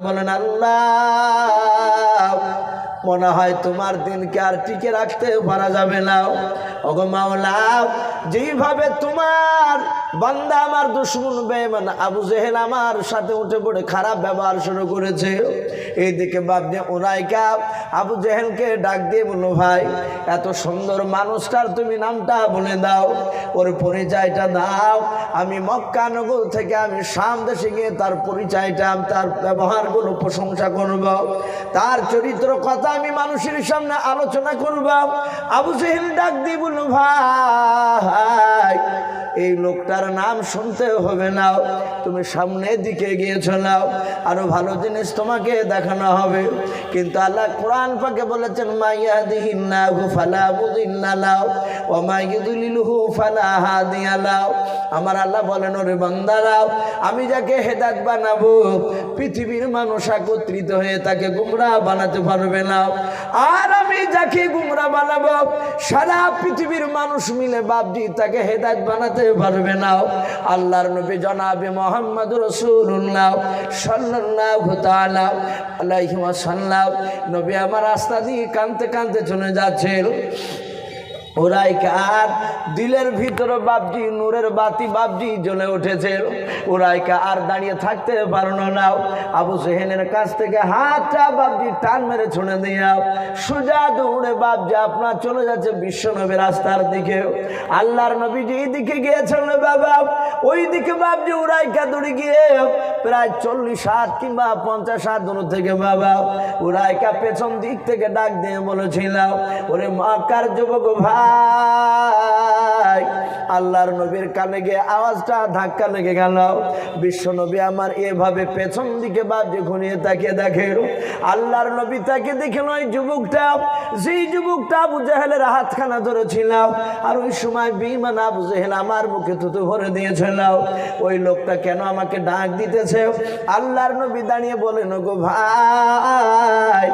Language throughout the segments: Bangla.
বলেন আল্লাহ। মনে হয় তোমার দিনকে আর টিকে রাখতে পারা যাবে না। ওগো মাওলা, যেইভাবে তোমার বান্দা আমার দুশ্মন বেমান আবু জেহেল আমার সাথে উঠে পড়ে খারাপ ব্যবহার শুরু করেছে। এইদিকে বাবনে ওরাইকা আবু জেহেলকে ডাক দিয়ে বলল, ভাই, এত সুন্দর মানুষটার তুমি নামটা বলে দাও। ওর পরিচয়টা দাও। আমি মক্কা নগর থেকে আমি শাম দেশে গিয়ে তার পরিচয়টা, তার ব্যবহারগুলো প্রশংসা করব। তার চরিত্র কথা আমি মানুষের সামনে আলোচনা করবাম। আবু জেহেল ডাক বলল ভাই এই লোকটার নাম শুনতে হবে না তুমি সামনের দিকে গিয়েছ নাও। আরও ভালো জিনিস তোমাকে দেখানো হবে। কিন্তু আল্লাহ কোরআন পাকে বলেছেন মাইয়া দিহিন্নাহু ফালা মুদিল্লালাও ও মাইয়ুদুলিলহু ফালা হাদিয়ালাও আমার আল্লাহ বলেন, ওরে বান্দারাও আমি যাকে হেদাত বানাবো, পৃথিবীর মানুষ একত্রিত হয়ে তাকে গুমরা বানাতে পারবে না। আর আমি যাকে গুমরা বানাবো, সারা পৃথিবীর মানুষ মিলে বাপজি তাকে হেদায়ত বানাতে পারবে না। আল্লাহর নবী জনাবে মোহাম্মদ রসুল্লাহ সাল্লাহ তাআলা আলাইহি ওয়াসাল্লাম। নবী আমার রাস্তা দিয়ে কানতে কানতে চলে যাচ্ছেন ওরাই কার? দিলের ভিতরে বাপজি, নূরের বাতি বাপজি জ্বলে উঠেছে। ওরাইকা আর দাঁড়িয়ে থাকতে পারল না। আবু সেহেনের কাছ থেকে হাতটা বাপজি টান মেরে ছুঁড়ে দিয়া সোজা দৌড়ে বাপজি আপনার চলে যাচ্ছে বিশ্বনবী রাস্তার দিকে। আল্লাহর নবী যে দিকে গিয়েছেন বাবা। ওই দিকে বাপজি উড়াইকা দৌড়ে গিয়ে প্রায় চল্লিশ হাত কিংবা পঞ্চাশ হাত দূর থেকে বাবা উড়াইকা পেছন দিক থেকে ডাক দিয়ে বলেছিলাম ওরে মাকার যুবক ভাই আল্লাহর নবীর কানে গিয়ে আওয়াজটা, ধাক্কা লেগে গেল। বিশ্ব নবী আমার এভাবে পেছন দিকে বাজে ঘুরিয়ে তাকিয়ে দেখে। আল্লাহর নবী তাকে দেখে ওই যুবকটা। যেই যুবকটা আবু জাহেলের হাতখানা ধরেছিলাম আর ওই সময় বিমান আবু জাহেল আমার মুখে থুতু ভরে দিয়েছিল। ওই লোকটা কেন আমাকে ডাক দিতেছে? আল্লাহর নবী দাঁড়িয়ে বলেন গো ভাই,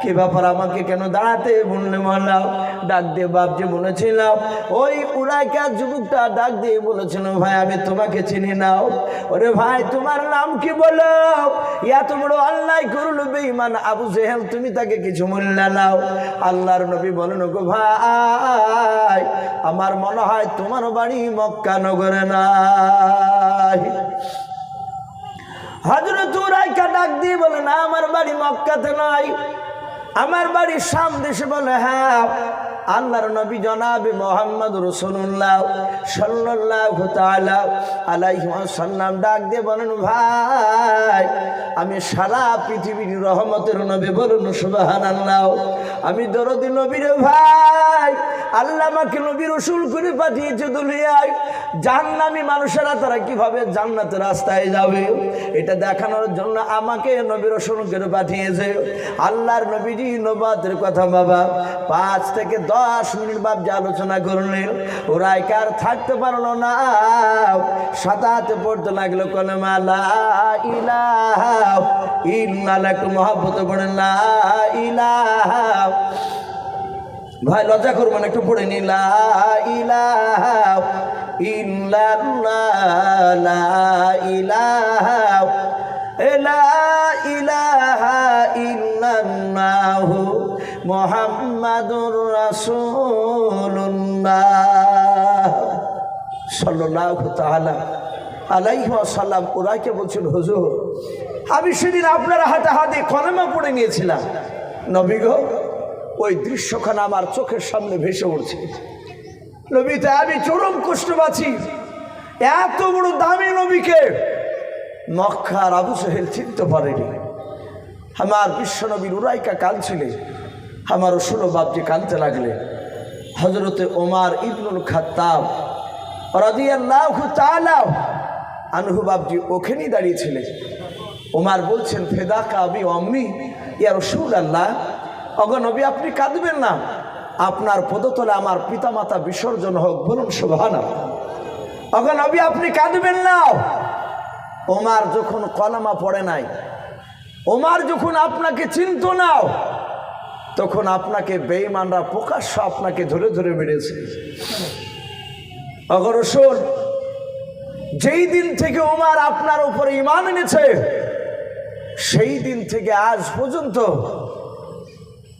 কি ব্যাপার আমাকে কেন দাঁড়াতে বললে বললাম ডাক দিয়ে বাপ যে বলেছিলাম, ওই উড়াইকা যুবকটা ডাক দিয়ে বলেছিল, ভাই, আমি তোমাকে চিনি নাও। ওরে ভাই, তোমার নাম কি বলো? এত বড় আল্লাহ করল বেঈমান, আবু জেহেল, তুমি তাকে কিছু মূল্য নাও আল্লাহর নবী বলেন গো ভাই, আমার মনে হয় তোমার বাড়ি মক্কা নগরে নাই। হজরত উরাইকা ডাক দিয়ে বলে না আমার বাড়ি মক্কাতে নয় আমার বাড়ি শাম দেশে বলে হ্যাঁ আল্লাহর নবী জনাবে মোহাম্মদ রসুল্লাহ সাল্লাহ আলাইহি সাল্লাম ডাক দিয়ে বলেন, ভাই, আমি সারা পৃথিবীর রহমতের নবী বলুন সুবাহান আল্লাহ আমি দরদি নবীর, ভাই, আল্লাহ আমাকে নবী রসুল করে পাঠিয়েছে দুলিয়ায় জাহান্নামী মানুষেরা তারা কীভাবে জান্নাতের রাস্তায় যাবে? এটা দেখানোর জন্য আমাকে নবী রসুল করে পাঠিয়েছে। আল্লাহর নবীজি নবাদের কথা বাবা, পাঁচ থেকে দশ মিনিট বাপ যে আলোচনা করলেন ওরা কার থাকতে পারল না, সাতাতে পড়তে লাগল কলমা একটু মহব্বত ভাই, লজ্জা করবেন একটু পড়ে নি লা ইলাহা ইল্লাল্লাহ ইলাহা। ইলাহা মুহাম্মাদুর রাসূলুল্লাহ সাল্লাল্লাহু তাআলা আলাইহি ওয়াসাল্লাম ওরাকে বলছেন হুজুর, আমি সেদিন আপনার হাতে হাতে কলেমা পড়ে নিয়েছিলাম। নবী গো, ওই দৃশ্যখানা আমার চোখের সামনে ভেসে উঠছে। নবীতে আমি চরম কষ্ট পাচ্ছি। এত বড় দামি নবীকে মক্কার আবু সাহেল চিনতে পারেনি। আমার বিশ্বনবীর উরাইকা কাঁদছিলে আমার ষোলো বাপজি কাঁদতে লাগলে। হজরতে ওমার ইবনুল খাত্তাব রাদিয়াল্লাহু তাআলা আনহু বাপজি ওখানেই দাঁড়িয়েছিলেন। ওমার বলছেন, ফেদাকা আবি অম্মি ইয়া রসুল আল্লাহ অগনবী আপনি কাঁদবেন না। আপনার পদতলে আমার পিতামাতা বিসর্জন হোক, বলুন শোভানা অগনবী আপনি কাঁদবেন না। ওমার যখন কলামা পড়ে নাই, ওমার যখন আপনাকে চিনত না তখন আপনাকে বেঈমানরা প্রকাশ্য আপনাকে ধরে ধরে মেরেছে। অগরসর যেই দিন থেকে ওমার আপনার উপরে ইমান এনেছে, সেই দিন থেকে আজ পর্যন্ত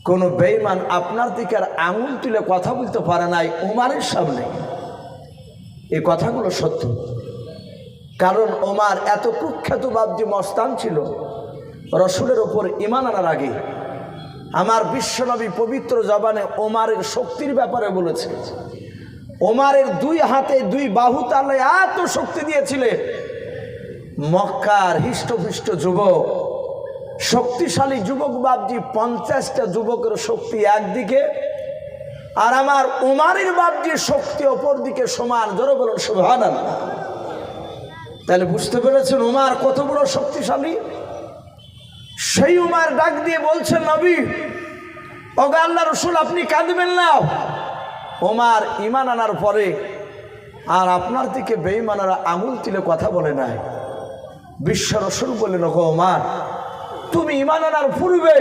কোনো বেইমান আপনার দিকে আর আঙুল তুলে কথা বলতে পারে নাই উমারের সামনে। এই কথাগুলো সত্য। কারণ ওমার এত কুখ্যাত বাবজি মস্তান ছিল, রসুলের ওপর ইমান আনার আগে। আমার বিশ্বনবী পবিত্র জবানে ওমারের শক্তির ব্যাপারে বলেছে। ওমারের দুই হাতে দুই বাহু তালে এত শক্তি দিয়েছিলেন মক্কার হৃষ্টপুষ্ট যুবক, শক্তিশালী যুবক বাবজি পঞ্চাশটা যুবকের শক্তি একদিকে, আর আমার উমারের বাবজির শক্তি অপর দিকে সমান। জোরে বলুন সুভান তাহলে বুঝতে পেরেছেন উমার কত বড় শক্তিশালী? সেই উমার ডাক দিয়ে বলছেন, নবী অগা আল্লাহ রসুল, আপনি কাঁদবেন না। ওমার ইমান আনার পরে আর আপনার দিকে বেইমানারা আঙুল তুলে কথা বলে নাই। বিশ্ব রসুল বললেন, ওগো ওমার তুমি ইমান আনার পূর্বে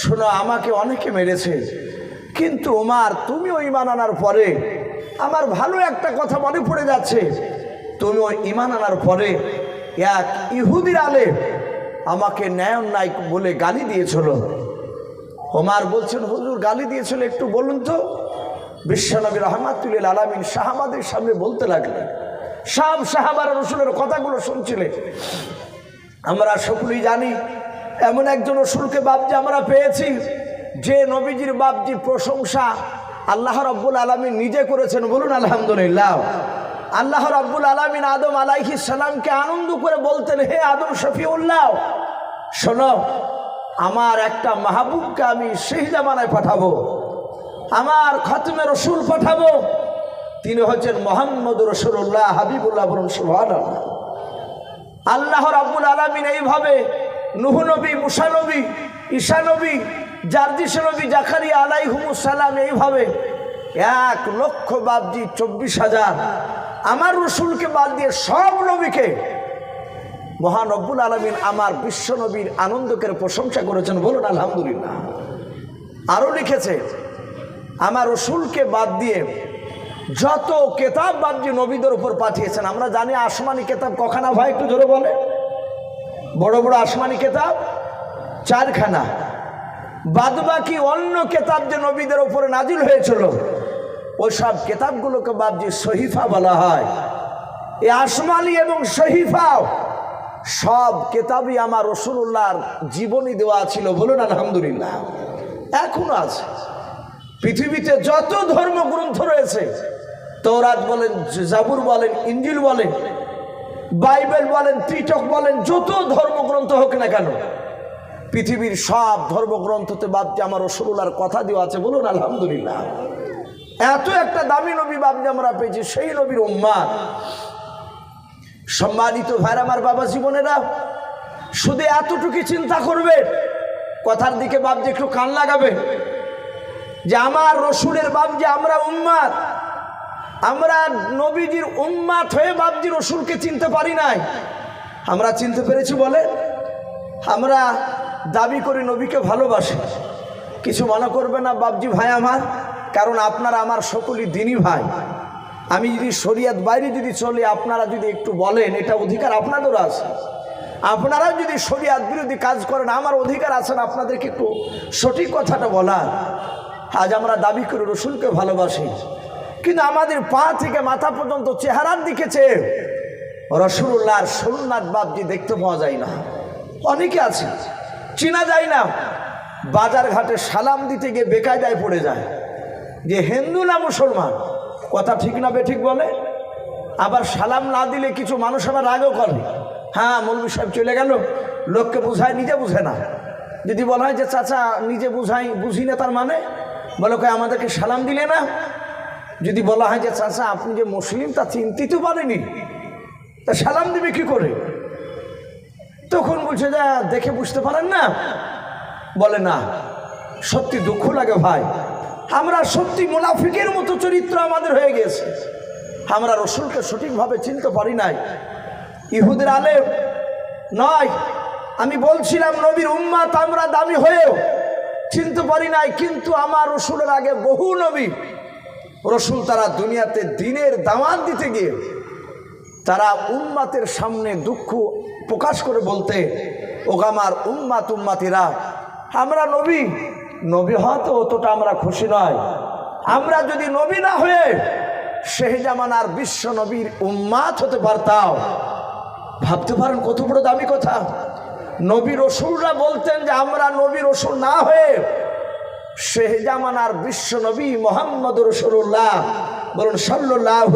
শোনো, আমাকে অনেকে মেরেছে, কিন্তু ওমার তুমিও ইমান আনার পরে আমার ভালো একটা কথা মনে পড়ে যাচ্ছে। তুমি ওই ইমান আনার পরে এক ইহুদির আলে আমাকে ন্যায় অন্যায় বলে গালি দিয়েছিল। ওমার বলছেন, হুজুর, গালি দিয়েছিল একটু বলুন তো। বিশ্বনবী রহমাতুল্লিল আলমিন শাহাবাদের সামনে বলতে লাগলেন। সব শাহাবার রসুলের কথাগুলো শুনছিলেন। আমরা সকলেই জানি, এমন একজন রসুলকে বাপজি আমরা পেয়েছি, যে নবীজির বাপজি প্রশংসা আল্লাহ রব্বুল আলমিন নিজে করেছেন বলুন আলহামদুলিল্লাহ। আল্লাহ রব্বুল আলমিন আদম আলাইহি সালামকে আনন্দ করে বলতেন, হে আদম শফিউল্লাহ, শোনো, আমার একটা মাহবুবকে আমি সেই জামানায় পাঠাবো, আমার খতমে রসুল পাঠাবো। তিনি হচ্ছেন মোহাম্মদ রসুল্লাহ হাবিবুল্লাহ বরুন সুহান আল্লাহ রাব্বুল আলমিন এইভাবে নুহ নবী, মুসা নবী, ঈশা নবী জার্দিস নবী, জাকারিয়া আলাইহুমুস সালাম এইভাবে এক লক্ষ বাবজি চব্বিশ হাজার আমার রসুলকে বাদ দিয়ে সব নবীকে মহান রব্বুল আলমিন আমার বিশ্ব নবীর আনন্দকের প্রশংসা করেছেন বলুন আলহামদুলিল্লাহ। আরও লিখেছে, আমার রসুলকে বাদ দিয়ে যত কেতাব বাবজি নবীদের উপর পাঠিয়েছেন, আমরা জানি আসমানি কেতাব কখানা ভাই, একটু ধরে বলে। বড় বড় আসমানি কেতাব, চারখানা। বাদবাকি অন্য কেতাব যে নবীদের উপরে নাজিল হয়েছিল ওই সব কেতাবগুলোকে বাবজি শহীফা বলা হয়। এই আসমানি এবং শহীফাও সব কেতাবই আমার রসুল্লাহর জীবনী দেওয়া ছিল বলুন আলহামদুলিল্লাহ। এখনও আছে। পৃথিবীতে যত ধর্মগ্রন্থ রয়েছে তৌরাত বলেন, জাবুর বলেন ইঞ্জিল বলেন, বাইবেল বলেন ত্রিটক বলেন, যত ধর্মগ্রন্থ হোক না কেন, পৃথিবীর সব ধর্মগ্রন্থতে বাপজি আমার রসুল্লার কথা দেওয়া আছে বলুন আলহামদুলিল্লাহ। এত একটা দামি নবী বাপজি আমরা পেয়েছি, সেই নবীর উম্মাদ। সম্মানিত ভাইর, আমার বাবা জীবনেরা, শুধু এতটুকু চিন্তা করবে, কথার দিকে বাপজি একটু কান লাগাবে, যে আমার রসুলের যে আমরা উম্মাদ, আমরা নবীজির উম্মাত হয়ে বাপজি রসুলকে চিনতে পারি নাই। আমরা চিনতে পেরেছি বলে, আমরা দাবি করি নবীকে ভালোবাসি। কিছু মনে করবে না, বাপজি ভাই আমার কারণ আপনারা আমার সকলই দিনই ভাই। আমি যদি শরিয়াত বাইরে যদি চলে, আপনারা যদি একটু বলেন, এটা অধিকার আপনাদেরও আছে। আপনারা যদি শরিয়াত বিরোধী কাজ করেন, আমার অধিকার আছেন আপনাদেরকে একটু সঠিক কথাটা বলার। আজ আমরা দাবি করি, রসুলকে ভালোবাসি। কিন্তু আমাদের পা থেকে মাথা পর্যন্ত চেহারার দিকে চেয়ে রসুল্লাহর সোননাথ বাপজি দেখতে পাওয়া যায় না। অনেকে আছে, চেনা যায় না বাজার ঘাটে সালাম দিতে গিয়ে বেকায়দায় পড়ে যায়। যে হিন্দু না মুসলমান? কথা ঠিক না বেঠিক বলে? আবার সালাম না দিলে কিছু মানুষ আবার রাগও করে। হ্যাঁ মৌলবী সাহেব চলে গেল। লোককে বুঝায়, নিজে বুঝে না। যদি বলা হয় যে, চাচা, নিজে বুঝাই, বুঝি না তার মানে? বলে, কয়, আমাদেরকে সালাম দিলে না? যদি বলা হয় যে, চাচা, আপনি যে মুসলিম, তা চিন্তিত পারেনি তা সালাম দিবে কি করে? তখন বলছে, যে, দেখে বুঝতে পারেন না? বলে, না, সত্যি দুঃখ লাগে ভাই। আমরা সত্যি মুনাফিকের মতো চরিত্র আমাদের হয়ে গেছে। আমরা রসুলকে সঠিকভাবে চিনতে পারি নাই। ইহুদের আলেম নয়। আমি বলছিলাম, নবীর উম্মাত আমরা দামি হয়েও চিনতে পারি নাই, কিন্তু আমার রসুলের আগে বহু নবী। রসুল তারা দুনিয়াতে দিনের দাওয়াত দিতে গিয়ে তারা উম্মাতের সামনে দুঃখ প্রকাশ করে বলতে, ওগামার উম্মাত উম্মাতিরা, আমরা নবী নবী হয়তো অতটা আমরা খুশি নয়। আমরা যদি নবী না হয়ে সেই জামানার বিশ্ব নবীর উম্মাত হতে পারতাম, ভাবতে পারেন কত বড় দামি কথা। নবী রসুলরা বলতেন যে আমরা নবী রসুল না হয়ে শেহ জামানার বিশ্ব নবী মোহাম্মদ রসুল্লাহ বলুন সাল্লাহ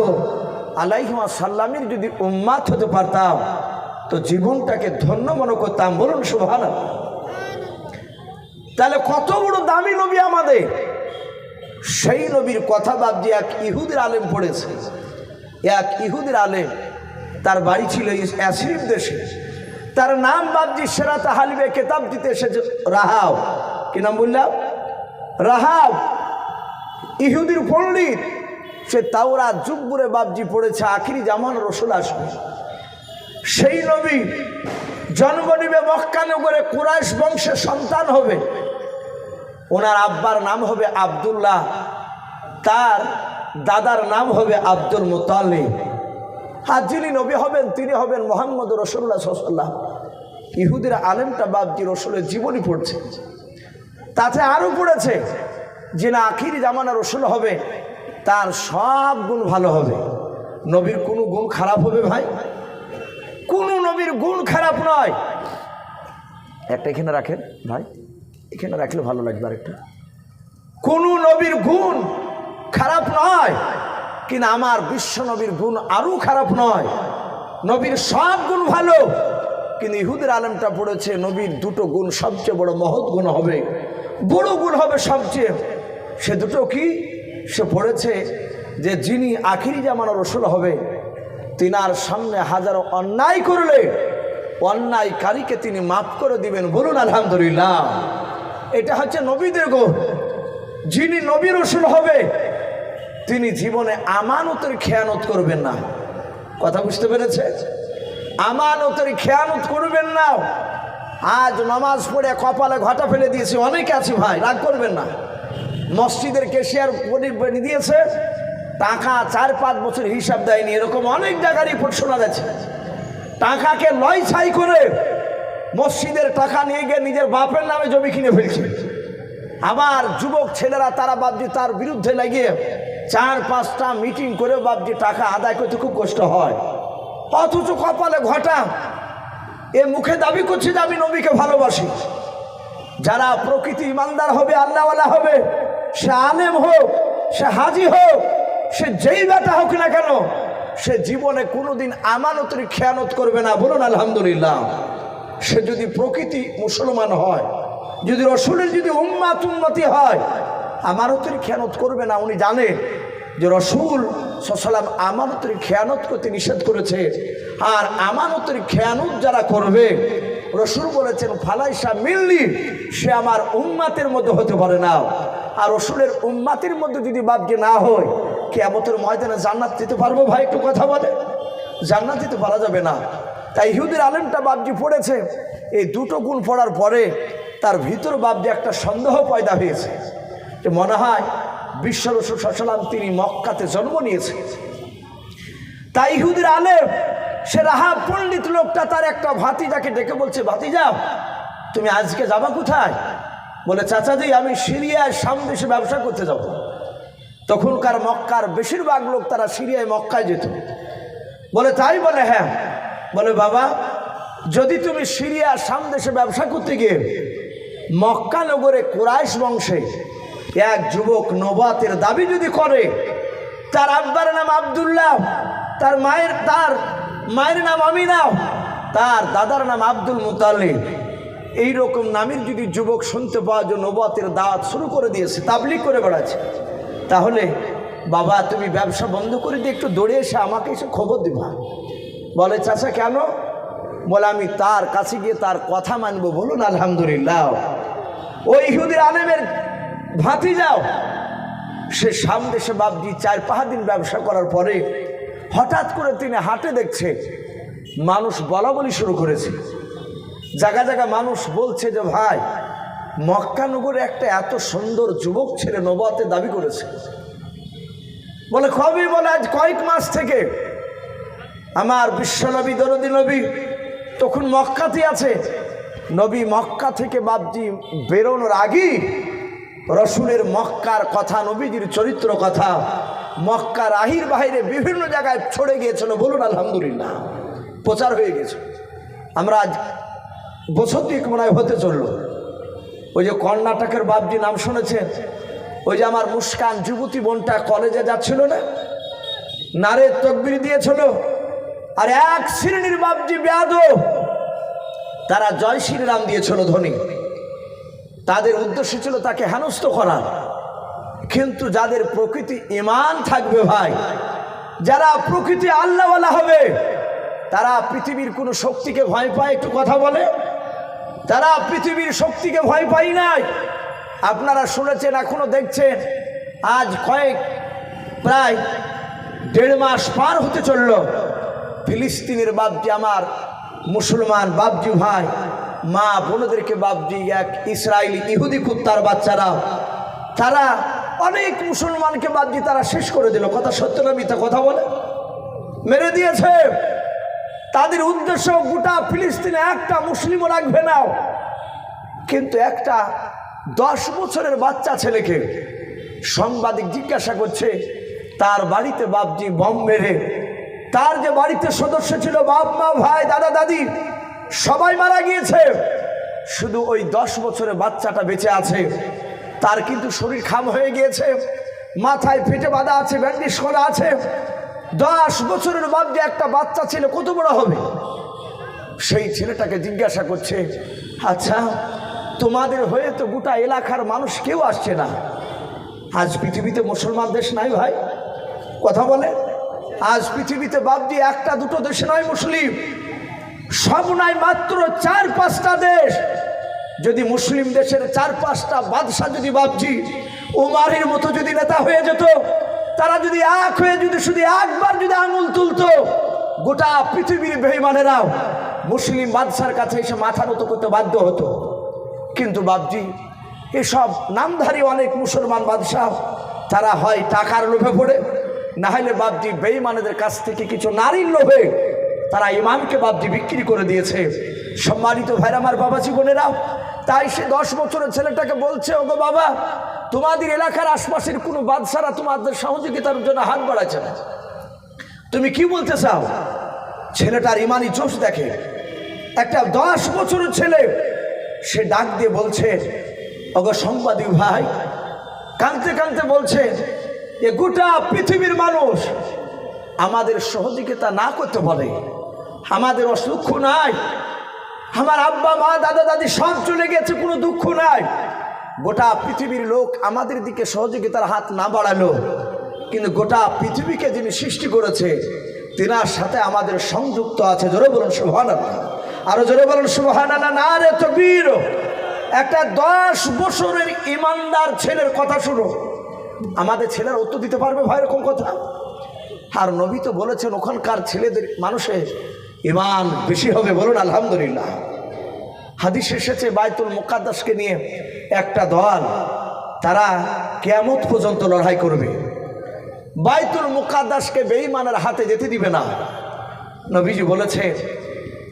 আলাইহিমা সাল্লামের যদি উম্মাত হতে পারতাম, তো জীবনটাকে ধন্য মনে করতাম। বলুন সুভান তাহলে কত বড় দামি নবী আমাদের? সেই নবীর কথা ভাবছি এক ইহুদের আলেম পড়েছে। এক ইহুদের আলেম, তার বাড়ি ছিল অ্যাসিরিফ দেশে। তার নাম বাবজি সেরা হালিবে কেতাব দিতে এসেছে রাহাব। কি নাম বললাম? রাহাব। ইহুদির পণ্ডিত। সে তাওরা জুব্বুরে বাবজি পড়েছে, আখিরি জামান রসুল আসবে। সেই নবী জন্ম নিবে মক্কানগরে কুরাইশ বংশের সন্তান হবে। ওনার আব্বার নাম হবে আবদুল্লাহ, তার দাদার নাম হবে আব্দুল মুতালিব। আর যিনি নবী হবেন, তিনি হবেন মোহাম্মদ রসুল্লাহ সাল্লাম ইহুদের আলেমটা বাবজি রসুলের জীবনী পড়ছে। তাতে আরও পড়েছে যে না, আখির জামানা রসুল হবে, তার সব গুণ ভালো হবে। নবীর কোনো গুণ খারাপ হবে ভাই? কোনো নবীর গুণ খারাপ নয়। একটা এখানে রাখেন ভাই। এখানে রাখলে ভালো লাগবে আরেকটা। কোনো নবীর গুণ খারাপ নয়, কিন্তু আমার বিশ্ব নবীর গুণ আরও খারাপ নয়। নবীর সব গুণ ভালো, কিন্তু ইহুদের আলমটা পড়েছে নবীর দুটো গুণ সবচেয়ে বড় মহৎ গুণ হবে। বড় গুণ হবে সবচেয়ে। সে দুটো কি? সে পড়েছে যে যিনি আখিরি জামানো রসুল হবে, তিনার সামনে হাজারো অন্যায় করলে অন্যায়কারীকে তিনি মাফ করে দিবেন। বলুন, আলহামদুলিল্লাহ। এটা হচ্ছে নবীদের গুণ যিনি নবী রসুল হবে, তিনি জীবনে আমানতের খেয়ানত করবেন না। কথা বুঝতে পেরেছে? আমানতের খেয়ানত করবেন না। আজ নামাজ পড়ে কপালে ঘটা ফেলে দিয়েছে। অনেকে আছে ভাই, রাগ করবেন না। মসজিদের কেশিয়ার বনি দিয়েছে। টাকা চার পাঁচ বছর হিসাব দেয়নি। এরকম অনেক জায়গার রিপোর্ট শোনা যাচ্ছে টাকাকে লয় ছাই করে মসজিদের টাকা নিয়ে গিয়ে নিজের বাপের নামে জমি কিনে ফেলছে। আবার যুবক ছেলেরা তারা বাবজি তার বিরুদ্ধে লাগিয়ে চার, পাঁচটা মিটিং করে বাবজি টাকা আদায় করতে খুব কষ্ট হয়। অথচ কপালে ঘটা। এ মুখে দাবি করছে যে আমি নবীকে ভালোবাসি। যারা প্রকৃতি ইমানদার হবে, আল্লাহওয়ালা হবে, সে আলেম হোক, সে হাজি হোক, সে যেই বেটা হোক না কেন, সে জীবনে কোনোদিন আমানতের খেয়ানত করবে না। বলুন, আলহামদুলিল্লাহ। সে যদি প্রকৃতি মুসলমান হয়, যদি রসুলের যদি উম্মাত উন্নতি হয় আমানতের খেয়ানত করবে না, উনি জানে যে রসুল সাল্লাম আমানতের খেয়ানত করতে নিষেধ করেছে। আর আমানতের খেয়ানত যারা করবে, রসুল বলেছেন, ফালাইসা মিললি সে আমার উম্মাতের মধ্যে হতে পারে না। আর রসুলের উম্মাতের মধ্যে যদি বাদকে না হয় কে কেমতের ময়দানে জান্নাত দিতে পারব ভাই, একটু কথা বলে জান্নাত দিতে পারা যাবে না। তাই ইহুদের আলেমটা বাবজি পড়েছে। এই দুটো গুণ পড়ার পরে তার ভিতর বাবজি একটা সন্দেহ পয়দা হয়েছে যে মনে হয় বিশ্ব রসুল সাল্লাম তিনি মক্কাতে জন্ম নিয়েছে। তাই ইহুদের আলেম, সে রাহা পণ্ডিত লোকটা তার একটা ভাতিজাকে ডেকে বলছে, ভাতিজা, তুমি আজকে যাবা কোথায়? বলে, চাচাজি, আমি সিরিয়ায় সামদেশে ব্যবসা করতে যাব। তখনকার মক্কার বেশিরভাগ লোক তারা সিরিয়ায় মক্কায় যেত। বলে, তাই বলে হ্যাঁ বলে, বাবা, যদি তুমি সিরিয়া সামদেশে ব্যবসা করতে গিয়ে মক্কা নগরে কুরাইশ বংশে এক যুবক নবাতের দাবি যদি করে, তার আব্বার নাম আবদুল্লাহ, তার মায়ের তার মায়ের নাম আমিনা, তার দাদার নাম আব্দুল মুতালিব, এইরকম নামের যদি যুবক শুনতে পাওয়া যে নবাতের দাওয়াত শুরু করে দিয়েছে তাবলিক করে বেড়াচ্ছে, তাহলে, বাবা, তুমি ব্যবসা বন্ধ করে দিয়ে একটু দৌড়ে এসে আমাকে এসে খবর দিবা। বলে, চাচা, কেন? বলে, আমি তার কাছে গিয়ে তার কথা মানব। বলুন, আলহামদুলিল্লাহ। ওই ইহুদির আলেমের ভাতি যাও সে সামদেশে বাবজি চার পাঁচ দিন ব্যবসা করার পরে হঠাৎ করে তিনি হাটে দেখছে, মানুষ বলা বলি শুরু করেছে। জায়গা জায়গা মানুষ বলছে যে, ভাই মক্কানগরে একটা এত সুন্দর যুবক ছেলে নবাতে দাবি করেছে। বলে, কবি বলে, আজ কয়েক মাস থেকে আমার বিশ্বনবী, দরদি নবী তখন মক্কাতে আছে। নবী মক্কা থেকে বাবজি বেরোনোর আগেই রসুলের মক্কার কথা, নবীজির চরিত্র কথা, মক্কার আহির বাহিরে বিভিন্ন জায়গায় ছড়ে গিয়েছিল। বলুন, আলহামদুলিল্লাহ, প্রচার হয়ে গেছে। আমরা আজ বছর দিক মনে হতে চলল। ওই যে কর্ণাটকের বাবজি নাম শুনেছেন? ওই যে আমার মুস্কান যুবতী বোনটা কলেজে যাচ্ছিল না? নারে তকবির দিয়েছিল। আর এক শ্রেণির বাবজি ব্যাদ তারা জয় শ্রীরাম দিয়েছিল ধনী। তাদের উদ্দেশ্য ছিল তাকে হেনস্থ করার কিন্তু যাদের প্রকৃতি ইমান থাকবে ভাই, যারা প্রকৃতি আল্লাহওয়ালা হবে, তারা পৃথিবীর কোনো শক্তিকে ভয় পায়, একটু কথা বলে। তারা পৃথিবীর শক্তিকে ভয় পাই নাই। আপনারা শুনেছেন, এখনও দেখছেন, আজ কয়েক, প্রায় দেড় মাস পার হতে চলল। ফিলিস্তিনের বাবজি আমার, মুসলমান বাবজি ভাই, মা বোনদেরকে বাবজি এক ইসরায়েলি ইহুদি কুত্তার বাচ্চারা। তারা অনেক মুসলমানকে বাবজি তারা শেষ করে দিল। কথা সত্য না মিথ্যা কথা বলে? মেরে দিয়েছে। তাদের উদ্দেশ্য গোটা ফিলিস্তিনে একটা মুসলিমও রাখবে না। কিন্তু একটা দশ বছরের বাচ্চা ছেলেকে সাংবাদিক জিজ্ঞাসা করছে, তার বাড়িতে বাপজি বম মেরে তার যে বাড়িতে সদস্য ছিল বাপ, মা, ভাই, দাদা, দাদি, সবাই মারা গিয়েছে। শুধু ওই দশ বছরের বাচ্চাটা বেঁচে আছে। তার কিন্তু শরীর খাম হয়ে গিয়েছে। মাথায় ফেটে বাঁধা আছে ব্যান্ডেজ করা আছে। দশ বছরের বাপ যে একটা বাচ্চা ছিল কত বড় হবে? সেই ছেলেটাকে জিজ্ঞাসা করছে আচ্ছা তোমাদের হয়ে তো গোটা এলাকার মানুষ কেউ আসছে না। আজ পৃথিবীতে মুসলমান দেশ নাই ভাই? কথা বলে। আজ পৃথিবীতে বাবজি একটা, দুটো দেশে নয় মুসলিম। সব নয়, মাত্র চার পাঁচটা দেশ। যদি মুসলিম দেশের চার পাঁচটা বাদশাহ যদি বাবজি উমারের মতো যদি নেতা হয়ে যেত, তারা যদি এক হয়ে যদি শুধু একবার যদি আঙুল তুলতো, গোটা পৃথিবীর বেইমানেরাও মুসলিম বাদশার কাছে এসে মাথা নত করতে বাধ্য হতো। কিন্তু বাবজি এসব নামধারী অনেক মুসলমান বাদশাহ, তারা হয় টাকার লোভে পড়ে না হলে বাবজি বেইমানেদের কাছ থেকে কিছু নারীর লোভে তারা ইমানকে বাবজি বিক্রি করে দিয়েছে। সম্মানিত ভাইরা, আমার বাবা জীবনেরা, তাই সে দশ বছরের ছেলেটাকে বলছে, ওগো বাবা, তোমাদের এলাকার আশপাশের কোনো বাদশারা তোমাদের সহযোগিতার জন্য হাত বাড়াচ্ছে না। তুমি কি বলতে চাও? ছেলেটার ইমানি চোষ দেখে। একটা দশ বছরের ছেলে, সে ডাক দিয়ে বলছে অগ সাংবাদিক ভাই কাঁদতে কাঁদতে বলছে যে গোটা পৃথিবীর মানুষ আমাদের সহযোগিতা না করতে বলে আমাদের অসুখ নাই। আমার আব্বা, মা, দাদা, দাদি সব চলে গেছে, কোনো দুঃখ নাই। গোটা পৃথিবীর লোক আমাদের দিকে সহযোগিতার হাত না বাড়ালো। কিন্তু গোটা পৃথিবীকে যিনি সৃষ্টি করেছে, তেনার সাথে আমাদের সংযুক্ত আছে। জোরে বলুন সুহান আরও জোরে বলুন সুহান না রে তো বীর একটা দশ বছরের ইমানদার ছেলের কথা শুনো আমাদের ছেলের উত্তর দিতে পারবে ভাই, এরকম কথা। আর নবী তো বলেছেন, ওখানকার ছেলেদের মানুষের ইমান বেশি হবে বলুন, আলহামদুলিল্লাহ। হাদিস এসেছে, বাইতুল মুকাদ্দাসকে নিয়ে একটা দল, তারা কেয়ামত পর্যন্ত লড়াই করবে। বাইতুল মুকাদ্দাসকে বেঈমানের হাতে যেতে দিবে না। নবীজি বলেছে,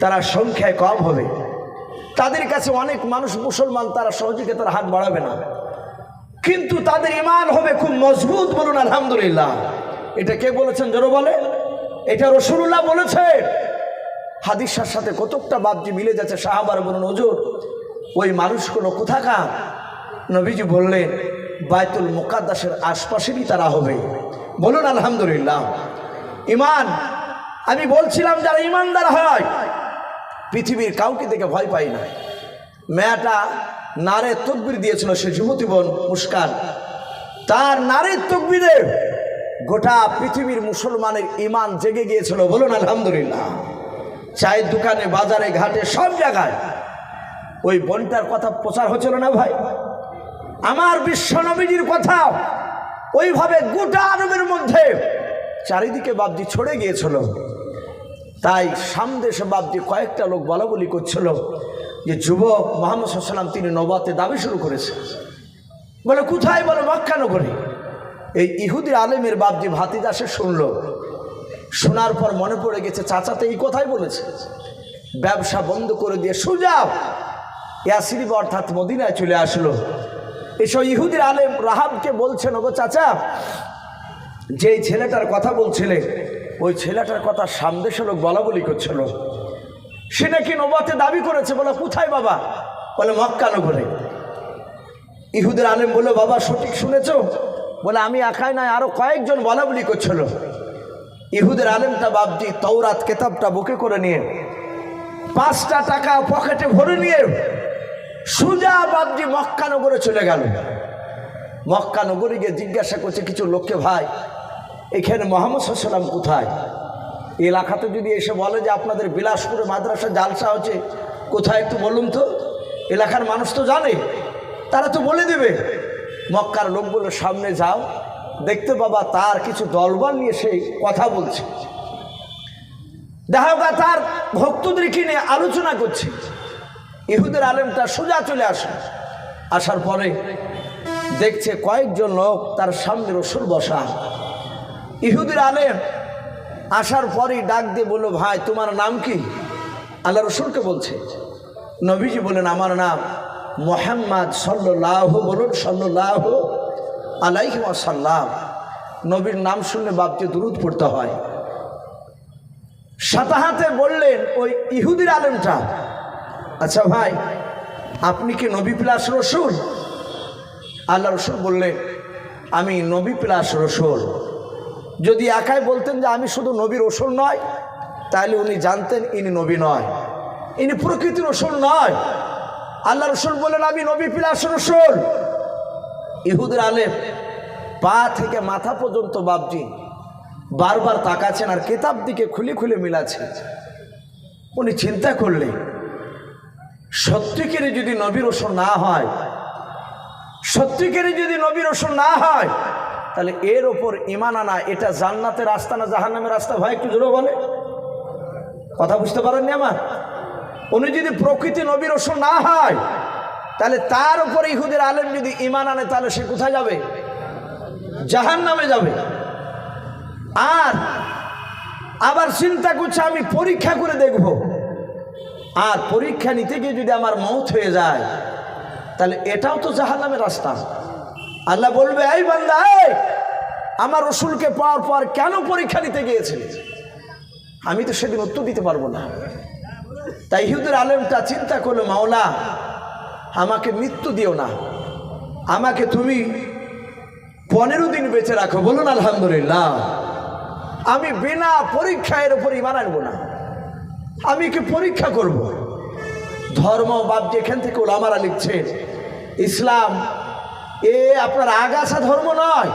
তারা সংখ্যায় কম হবে। তাদের কাছে অনেক মানুষ মুসলমান, তারা সহযোগিতার হাত বাড়াবে না। কিন্তু তাদের ইমান হবে খুব মজবুত বলুন আলহামদুলিল্লাহ। এটা কে বলেছেন জোরো বলে? এটা রসুল্লাহ বলেছে। হাদিসার সাথে কতকটা বাবজি মিলে যাচ্ছে, সাহাবার বলুন, হজুর, ওই মানুষগুলো কোথাকার? নবীজি বললেন বায়তুল মুকাদ্দাসের আশপাশেরই তারা হবে। বলুন আলহামদুলিল্লাহ। ইমান আমি বলছিলাম যারা ইমানদার হয়, পৃথিবীর কাউকে দেখে ভয় পাই না। মেয়েটা নারে তকবির দিয়েছিল সে যুবতী বোন মুস্কান। তার নারীর তকবিরে গোটা পৃথিবীর মুসলমানের ইমান জেগে গিয়েছিল বলুন আলহামদুলিল্লাহ। চায়ের দোকানে, বাজারে, ঘাটে, সব জায়গায়। ওই বনটার কথা প্রচার হচ্ছিল না ভাই? আমার বিশ্বনবীজির কথা ওইভাবে গোটা আরবের মধ্যে চারিদিকে বাবজি ছড়ে গিয়েছিল। তাই সামদেশে বাবজি কয়েকটা লোক বলা বলি করছিল যে যুবক মোহাম্মদ সাল্লাম তিনি নবাতে দাবি শুরু করেছে। বলে, কোথায় বলে মক্কানগরে এই ইহুদি আলেমের বাবজি ভাতিদাসে শুনল। শোনার পর মনে পড়ে গেছে, চাচাতে, এই কথাই বলেছে। ব্যবসা বন্ধ করে দিয়ে সুজাও ইয়াসিরিব অর্থাৎ মদিনায় চলে আসলো। এসব ইহুদির আলেম রাহাবকে বলছেন, ওগো চাচা যে ছেলেটার কথা বলছিলে ওই ছেলেটার কথা সামদেশে লোক বলা বলি করছিল সে নাকি নবাতে দাবি করেছে, বলে কোথায় বাবা? বলে মক্কা নগরে। ইহুদের আলেম বলে বাবা, সঠিক শুনেছ? বলে, আমি একাই নয়, আরও কয়েকজন বলা বলি করছিল ইহুদের আলেমটা বাবজি তৌরাত কেতাবটা বুকে করে নিয়ে পাঁচটা টাকা পকেটে ভরে নিয়ে সুজা বাবজি মক্কা নগরে চলে গেল। মক্কা নগরে গিয়ে জিজ্ঞাসা করছে, কিছু লোককে ভাই এখানে মোহাম্মদ সাল্লাম কোথায়? এলাকাতে যদি এসে বলে যে আপনাদের বিলাসপুরে মাদ্রাসা জালসা হচ্ছে কোথায় একটু বলুন তো? এলাকার মানুষ তো জানে, তারা তো বলে দেবে। মক্কার লোকগুলো সামনে যাও, দেখতে বাবা তার কিছু দলবল নিয়ে সে কথা বলছে। দেখা গা তার ভক্তদেরকে নিয়ে আলোচনা করছে। ইহুদের আলেমটা সোজা চলে আসে। আসার পরে দেখছে কয়েকজন লোক তার সামনে রসুল বসা। ইহুদের আলেম আসার পরেই ডাক দিয়ে বলল, ভাই, তোমার নাম কি? আল্লাহ রসুলকে বলছে, নবীজি বলেন আমার নাম মোহাম্মদ সাল্লাহ বলুন সাল্লাহ আলাইহি সাল্লাম নবীর নাম শুনলে বাপকে দুরুদ পড়তে হয়। সাতাহাতে বললেন, ওই ইহুদির আলেমটা আচ্ছা ভাই, আপনি কি নবী প্লাস রসুল? আল্লাহ রসুল বললেন, আমি নবী প্লাস রসুল। যদি একাই বলতেন যে আমি শুধু নবীর রসুল নয়, তাহলে উনি জানতেন ইনি নবী নয়। ইনি প্রকৃতির রসুল নয়। আল্লাহ রসুল বললেন, আমি নবী প্লাস রসুল ইহুদের আলেম, পা থেকে মাথা পর্যন্ত বাবজি বারবার তাকাচ্ছেন আর কেতাব দিকে খুলে খুলে মিলাচ্ছে। উনি চিন্তা করলে সত্যিকারে যদি নবীর রসুল না হয়, সত্যিকারে যদি নবীর রসুল না হয় তাহলে এর ওপর ইমান আনা, এটা জান্নাতের রাস্তা না জাহান্নামের রাস্তা? ভাই, একটু জোরে বলে কথা বুঝতে পারেননি আমার? উনি যদি প্রকৃতি নবীর না হয়, তাহলে তার উপরে ইহুদের আলেম যদি ইমান আনে, তাহলে সে কোথায় যাবে? জাহান নামে যাবে। আর আবার চিন্তা করছে, আমি পরীক্ষা করে দেখব। আর পরীক্ষা নিতে গিয়ে যদি আমার মৌত হয়ে যায়, তাহলে এটাও তো জাহান নামের রাস্তা। আল্লাহ বলবে, এই বান্দা আমার রসুলকে পাওয়ার পর কেন পরীক্ষা নিতে গিয়েছিলি? আমি তো সেদিন উত্তর দিতে পারব না। তাই ইহুদের আলেমটা চিন্তা করল, মাওলা, আমাকে মৃত্যু দিও না। আমাকে তুমি পনেরো দিন বেঁচে রাখো। বলুন, আলহামদুলিল্লাহ, আমি বিনা পরীক্ষা এর উপর ইমান আনব না। আমি কি পরীক্ষা করব। ধর্ম বাপ যেখান থেকে ওলামারা লিখছে ইসলাম এ আপনার আগাছা ধর্ম নয়।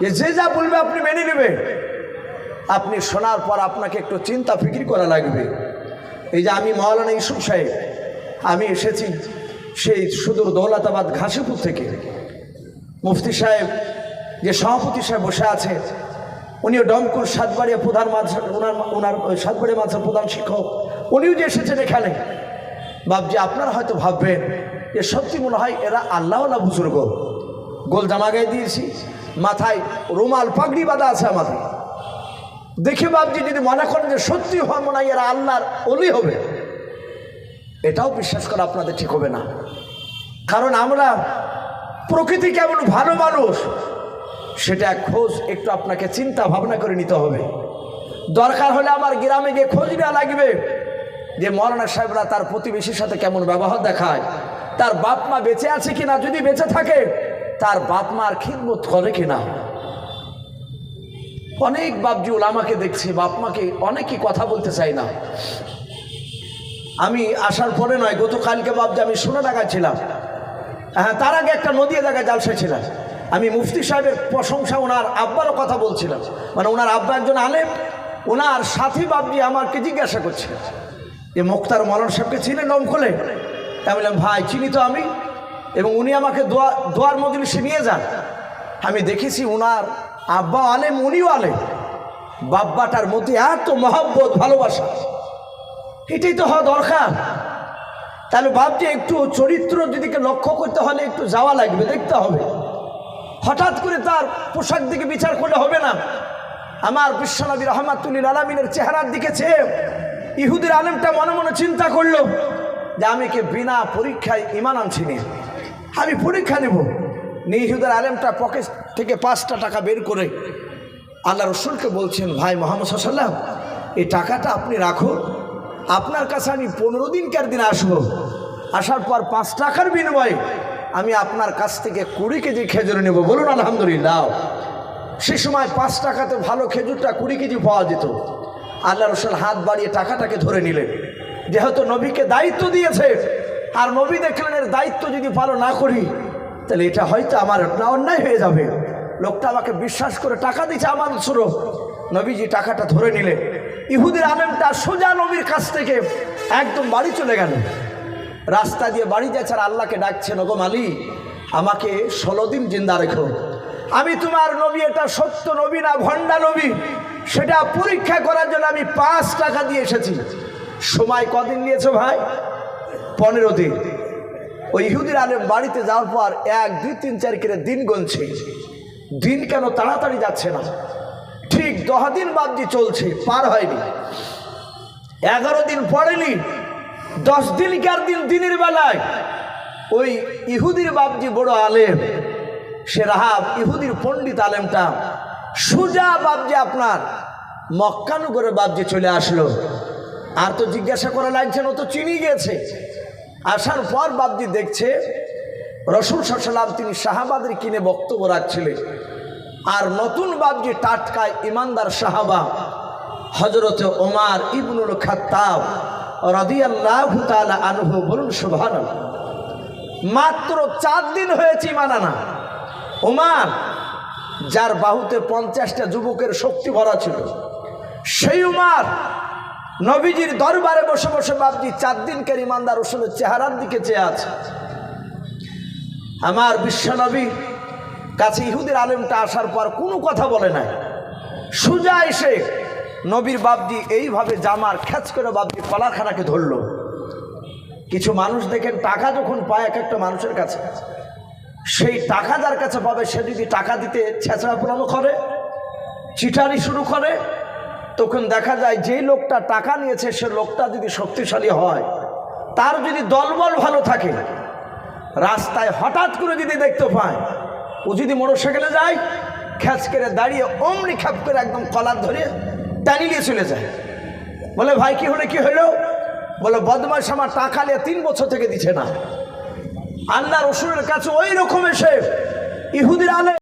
যে যে যা বলবে আপনি মেনে নেবেন। আপনি শোনার পর আপনাকে একটু চিন্তা ফিকির করা লাগবে। এই যে আমি মৌলানা ইসুফ সাহেব, আমি এসেছি সেই সুদূর দৌলতাবাদ ঘাসিপুর থেকে। মুফতি সাহেব, যে সভাপতি সাহেব বসে আছে, উনিও ডমকুর সাতবাড়িয়া প্রধান মাদ্রাসা, ওনার ওনার সাতবাড়িয়া মাদ্রাসার প্রধান শিক্ষক, উনিও যে এসেছেন এখানে। বাবজি আপনারা হয়তো ভাববেন যে সত্যি মনে হয় এরা আল্লাহ না বুজুর্গ? গোল জামা গায়ে দিয়েছি, মাথায় রুমাল পাগড়ি বাঁধা আছে আমাদের। দেখে বাবজি যদি মনে করেন যে সত্যি হয়, মনে হয় এরা আল্লাহর অলি হবে। এটাও বিশ্বাস করা আপনাদের ঠিক হবে না। কারণ আমরা প্রকৃতি কেমন ভালো মানুষ, সেটা খোঁজ, একটু আপনাকে চিন্তা ভাবনা করে নিতে হবে। দরকার হলে আমার গ্রামে গিয়ে খোঁজ নেওয়া লাগবে যে মৌলানা সাহেবরা তার প্রতিবেশীর সাথে কেমন ব্যবহার দেখায়। তার বাপ মা বেঁচে আছে কিনা, যদি বেঁচে থাকে, তার বাপ মার খিদমত করে কিনা? অনেক বাপজিউল আমাকে দেখছি, বাপ মাকে অনেকই কথা বলতে চাই না। আমি আসার পরে নয়, গতকালকে বাপজি, আমি সোনা টাকায় ছিলাম। হ্যাঁ তার আগে একটা নদী জায়গায় জালসা ছিলাম। আমি মুফতি সাহেবের প্রশংসা, ওনার আব্বারও কথা বলছিলাম। মানে ওনার আব্বা একজন আলেম, ওনার সাথী বাবজি আমাকে জিজ্ঞাসা করছে যে, মুক্তার মলন সাহেবকে চিনে নম খোলে? আমি বললাম, ভাই, চিনি তো আমি। এবং উনি আমাকে দোয়া, দোয়ার মজলিসে নিয়ে যান। আমি দেখেছি ওনার আব্বা আলেম, উনিও আলেম। বাব্বাটার মধ্যে এত মহব্বত, ভালোবাসা। এটাই তো হওয়া দরকার। তাহলে ভাবছি একটু চরিত্র দিদিকে লক্ষ্য করতে হলে একটু যাওয়া লাগবে, দেখতে হবে। হঠাৎ করে তার পোশাক দিকে বিচার করলে হবে না। আমার বিশ্বনবী রহমাতুল্লিল আলমিনের চেহারার দিকে চেয়ে ইহুদির আলেমটা মনে মনে চিন্তা করল। যে আমি কি বিনা পরীক্ষায় ইমান আনছি নি আমি পরীক্ষা নেব। নিয়ে ইহুদের আলেমটা পকেট থেকে পাঁচটা টাকা বের করে আল্লাহ রসুলকে বলছেন, ভাই মোহাম্মদ সাল্লাম এই টাকাটা আপনি রাখুন। আপনার কাছে আমি পনেরো দিনকার দিন আসব? আসার পর পাঁচ টাকার বিনিময়ে আমি আপনার কাছ থেকে কুড়ি কেজি খেজুর নেব। বলুন, আলহামদুলিল্লাহ। সে সময় পাঁচ টাকাতে ভালো খেজুরটা কুড়ি কেজি পাওয়া যেত। আল্লাহ রসুল হাত বাড়িয়ে টাকাটাকে ধরে নিলেন। যেহেতু নবীকে দায়িত্ব দিয়েছে, আর নবী দেখলেন এর দায়িত্ব যদি পালন না করি, তাহলে এটা হয়তো আমার অন্যায় হয়ে যাবে। লোকটা আমাকে বিশ্বাস করে টাকা দিচ্ছে আমার শুরু। নবীজি টাকাটা ধরে নিলে ইহুদের আলেমটা সোজা নবীর কাছ থেকে একদম বাড়ি চলে গেল। রাস্তা দিয়ে বাড়ি যাচ্ছে আর আল্লাহকে ডাকছে ওগো মালি, আমাকে ষোলো দিন জিন্দা রেখো। আমি তোমার নবী, এটা সত্য নবী না ভণ্ডা নবী, সেটা পরীক্ষা করার জন্য আমি পাঁচ টাকা দিয়ে এসেছি। সময় কদিন নিয়েছো ভাই? পনেরো দিন। ওই ইহুদির আলেম বাড়িতে যাওয়ার পর এক, দুই, তিন, চার করে দিন গলছে। দিন কেন তাড়াতাড়ি যাচ্ছে না? ঠিক দিন বাদ দিয়ে চলছে, পার হয়নি। এগারো দিন পড়েনি, দশ দিনকার দিন দিনের বেলায়? ওই ইহুদির বাবজি বড় আলেম, সে রাহাব, ইহুদির পণ্ডিত আলেমটা, সুজা বাবজি আপনার মক্কানুগরে বাপজি চলে আসলো। আর তো জিজ্ঞাসা করে লাগছে ও তো চিনি গেছে। আসার পর বাপজি দেখছে, রসুল সাল্লাম তিনি শাহাবাদের কিনে বক্তব্য রাখছিলেন। আর নতুন বাবজি টাটকায় ইমানদার সাহাবা হজরত ওমার ইবনুল খাত্তাব রদিয়াল্লাহু বলুন, সুবহানাল্লাহ। মাত্র চার দিন হয়েছে ইমান আনা। ওমার, যার বাহুতে পঞ্চাশটা যুবকের শক্তি ভরা ছিল, সেই উমার নবীজির দরবারে বসে বসে বাপজি চার দিনকার ইমানদার রসুলের চেহারার দিকে চেয়ে আছে। আমার বিশ্বনবী কাছে ইহুদের আলেমটা আসার পর কোনো কথা বলে নাই। সুজা এসে নবীর বাবজি এইভাবে জামার খ্যাচ করে বাবজি কলাখানাকে ধরল। কিছু মানুষ দেখেন টাকা যখন পায় এক একটা মানুষের কাছে, সেই টাকা যার কাছে পাবে সে যদি টাকা দিতে ছেঁচড়া পোড়ানো করে, চিটারি শুরু করে তখন দেখা যায় যে লোকটা টাকা নিয়েছে, সে লোকটা যদি শক্তিশালী হয়, তার যদি দলবল ভালো থাকে, রাস্তায় হঠাৎ করে যদি দেখতে পায়, ও যদি মোটরসাইকেলে যায়, খ্যাচ করে দাঁড়িয়ে অমনি খ্যাপ করে একদম কলার ধরে টানি নিয়ে চলে যায়। বলে, ভাই, কি হলে, কি হলো? বলে বদমাস আমার টাকা নিয়ে তিন বছর থেকে দিচ্ছে না। আল্লাহ রসুলের কাছে ওই রকম এসে ইহুদির আলে